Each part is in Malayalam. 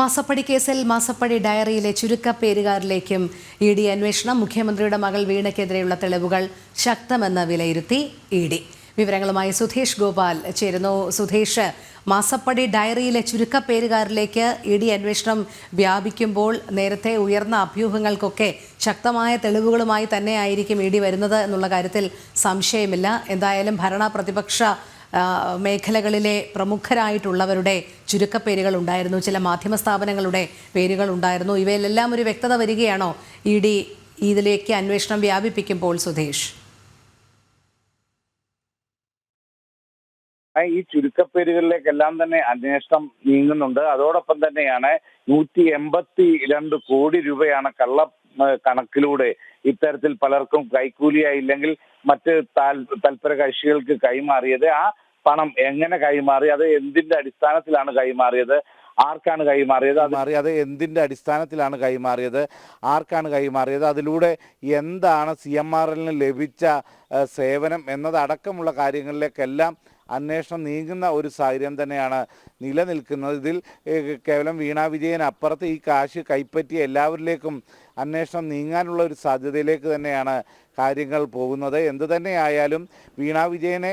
മാസപ്പടി കേസിൽ മാസപ്പടി ഡയറിയിലെ ചുരുക്കപ്പേരുകാരിലേക്കും ഇ ഡി അന്വേഷണം മുഖ്യമന്ത്രിയുടെ മകൾ വീണയ്ക്കെതിരെയുള്ള തെളിവുകൾ ശക്തമെന്ന് വിലയിരുത്തി ഇ ഡി. വിവരങ്ങളുമായി സുധീഷ് ഗോപാൽ ചേരുന്നു. സുധീഷ് മാസപ്പടി ഡയറിയിലെ ചുരുക്കപ്പേരുകാരിലേക്ക് ഇ ഡി അന്വേഷണം വ്യാപിക്കുമ്പോൾ നേരത്തെ ഉയർന്ന അഭ്യൂഹങ്ങൾക്കൊക്കെ ശക്തമായ തെളിവുകളുമായി തന്നെയായിരിക്കും ഇ ഡി വരുന്നത് എന്നുള്ള കാര്യത്തിൽ സംശയമില്ല. എന്തായാലും ഭരണ പ്രതിപക്ഷ മേഖലകളിലെ പ്രമുഖരായിട്ടുള്ളവരുടെ ചുരുക്കപ്പേരുകൾ ഉണ്ടായിരുന്നു ചില മാധ്യമ സ്ഥാപനങ്ങളുടെ പേരുകൾ ഉണ്ടായിരുന്നു. ഇവയിലെല്ലാം ഒരു വ്യക്തത വരികയാണോ? ഇ ഡി ഇതിലേക്ക് അന്വേഷണം വ്യാപിപ്പിക്കുമ്പോൾ സുധീഷ്. ഈ ചുരുക്കപ്പേരുകളിലേക്കെല്ലാം തന്നെ അന്വേഷണം നീങ്ങുന്നുണ്ട്. അതോടൊപ്പം തന്നെയാണ് നൂറ്റി എൺപത്തി രണ്ട് കോടി രൂപയാണ് കള്ള കണക്കിലൂടെ ഇത്തരത്തിൽ പലർക്കും കൈക്കൂലിയായില്ലെങ്കിൽ മറ്റ് താൽ തൽപര കക്ഷികൾക്ക് കൈമാറിയത് ആ പണം എങ്ങനെ കൈമാറി അത് എന്തിന്റെ അടിസ്ഥാനത്തിലാണ് കൈമാറിയത് ആർക്കാണ് കൈമാറിയത് അത് മാറി അത് എന്തിന്റെ അടിസ്ഥാനത്തിലാണ് കൈമാറിയത് ആർക്കാണ് കൈമാറിയത് അതിലൂടെ എന്താണ് സി എം ആർ എല്ലിന് ലഭിച്ച സേവനം എന്നതടക്കമുള്ള കാര്യങ്ങളിലേക്കെല്ലാം അന്വേഷണം നീങ്ങുന്ന ഒരു സാഹചര്യം തന്നെയാണ് നിലനിൽക്കുന്നത്. ഇതിൽ കേവലം വീണാ വിജയൻ അപ്പുറത്ത് ഈ കാശ് കൈപ്പറ്റിയ എല്ലാവരിലേക്കും അന്വേഷണം നീങ്ങാനുള്ള ഒരു സാധ്യതയിലേക്ക് തന്നെയാണ് കാര്യങ്ങൾ പോകുന്നത്. എന്ത് തന്നെയായാലും വീണ വിജയനെ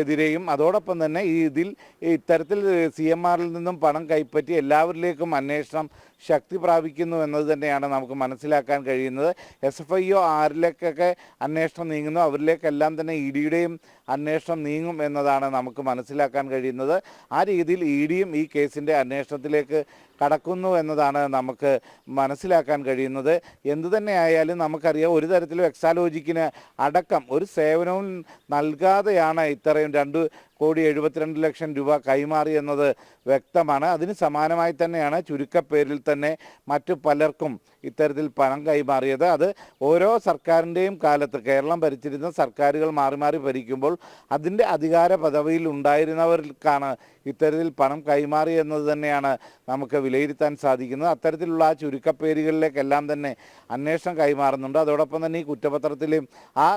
എതിരെയും അതോടൊപ്പം തന്നെ ഇതിൽ ഇത്തരത്തിൽ സി എം ആറിൽ നിന്നും പണം കൈപ്പറ്റി എല്ലാവരിലേക്കും അന്വേഷണം ശക്തി പ്രാപിക്കുന്നു എന്നത് തന്നെയാണ് നമുക്ക് മനസ്സിലാക്കാൻ കഴിയുന്നത്. എസ് എഫ് ഐ ഒ ആരിലേക്കൊക്കെ അന്വേഷണം നീങ്ങുന്നു. അവരിലേക്കെല്ലാം തന്നെ ഇ ഡിയുടെയും അന്വേഷണം നീങ്ങും എന്നതാണ് നമുക്ക് മനസ്സിലാക്കാൻ കഴിയുന്നത്. ആ രീതിയിൽ ഇ ഡിയും ഈ കേസിന്റെ അന്വേഷണത്തിലേക്ക് കടക്കുന്നു എന്നതാണ് നമുക്ക് മനസ്സിലാക്കാൻ കഴിയുന്നത്. എന്തു തന്നെയായാലും നമുക്കറിയാം ഒരു തരത്തിലും എക്സാലോജിക്കിന് അടക്കം ഒരു സേവനവും നൽകാതെയാണ് ഇത്രയും രണ്ട് കോടി എഴുപത്തിരണ്ട് ലക്ഷം രൂപ കൈമാറി എന്നത് വ്യക്തമാണ്. അതിന് സമാനമായി തന്നെയാണ് ചുരുക്കപ്പേരിൽ തന്നെ മറ്റു പലർക്കും ഇത്തരത്തിൽ പണം കൈമാറിയത്. അത് ഓരോ സർക്കാരിന്റെയും കാലത്ത് കേരളം ഭരിച്ചിരുന്ന സർക്കാരുകൾ മാറി മാറി ഭരിക്കുമ്പോൾ അതിന്റെ അധികാര പദവിയിൽ ഉണ്ടായിരുന്നവർക്കാണ് ഇത്തരത്തിൽ പണം കൈമാറി എന്നത് തന്നെയാണ് നമുക്ക് വിലയിരുത്താൻ സാധിക്കുന്നത്. അത്തരത്തിലുള്ള ആ ചുരുക്കപ്പേരുകളിലേക്കെല്ലാം തന്നെ അന്വേഷണം കൈമാറുന്നുണ്ട്. അതോടൊപ്പം തന്നെ ഈ കുറ്റപത്രത്തിലും ആ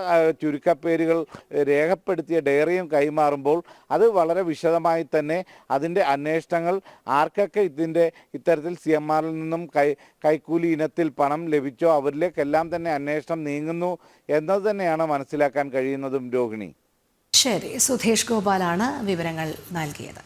ചുരുക്കപ്പേരുകൾ രേഖപ്പെടുത്തിയ ഡയറിയും കൈമാറുമ്പോൾ അത് വളരെ വിശദമായി തന്നെ അതിന്റെ അന്വേഷണങ്ങൾ ആർക്കൊക്കെ ഇതിന്റെ ഇത്തരത്തിൽ സി എം ആറിൽ നിന്നും കൈ കൈക്കൂലി ഇനത്തിൽ പണം ലഭിച്ചോ അവരിലേക്കെല്ലാം തന്നെ അന്വേഷണം നീങ്ങുന്നു എന്നത് തന്നെയാണ് മനസ്സിലാക്കാൻ കഴിയുന്നതും രോഹിണി. ശരി. സുധേഷ് ഗോപാലാണ് വിവരങ്ങൾ നൽകിയത്.